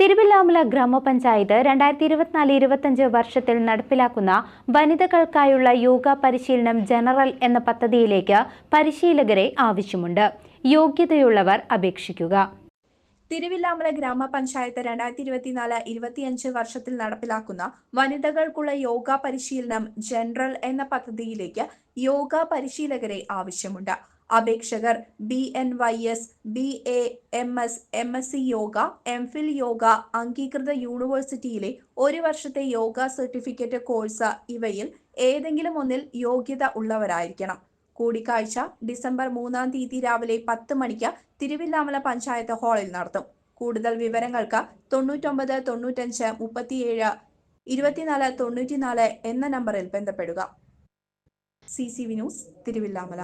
തിരുവില്ലാമല ഗ്രാമപഞ്ചായത്ത് രണ്ടായിരത്തി ഇരുപത്തിനാല് ഇരുപത്തഞ്ച് വർഷത്തിൽ നടപ്പിലാക്കുന്ന വനിതകൾക്കായുള്ള യോഗ പരിശീലനം ജനറൽ എന്ന പദ്ധതിയിലേക്ക് പരിശീലകരെ ആവശ്യമുണ്ട്. യോഗ്യതയുള്ളവർ അപേക്ഷിക്കുക. തിരുവില്ലാമല ഗ്രാമപഞ്ചായത്ത് രണ്ടായിരത്തി ഇരുപത്തിനാല് ഇരുപത്തിയഞ്ച് വർഷത്തിൽ നടപ്പിലാക്കുന്ന വനിതകൾക്കുള്ള യോഗ പരിശീലനം ജനറൽ എന്ന പദ്ധതിയിലേക്ക് യോഗ പരിശീലകരെ ആവശ്യമുണ്ട്. അപേക്ഷകർ B N Y S B A M S M S C yoga M Phil yoga അംഗീകൃത യൂണിവേഴ്സിറ്റിയിലെ ഒരു വർഷത്തെ യോഗ സർട്ടിഫിക്കറ്റ് കോഴ്സ് ഇവയിൽ ഏതെങ്കിലും ഒന്നിൽ യോഗ്യത ഉള്ളവരായിരിക്കണം. കൂടിക്കാഴ്ച ഡിസംബർ മൂന്നാം തീയതി രാവിലെ പത്ത് മണിക്ക് തിരുവില്ലാമല പഞ്ചായത്ത് ഹാളിൽ നടത്തും. കൂടുതൽ വിവരങ്ങൾക്ക് തൊണ്ണൂറ്റൊമ്പത് തൊണ്ണൂറ്റഞ്ച് മുപ്പത്തിയേഴ് ഇരുപത്തിനാല് തൊണ്ണൂറ്റിനാല് എന്ന നമ്പറിൽ ബന്ധപ്പെടുക. C C V news Thiruvilwamala.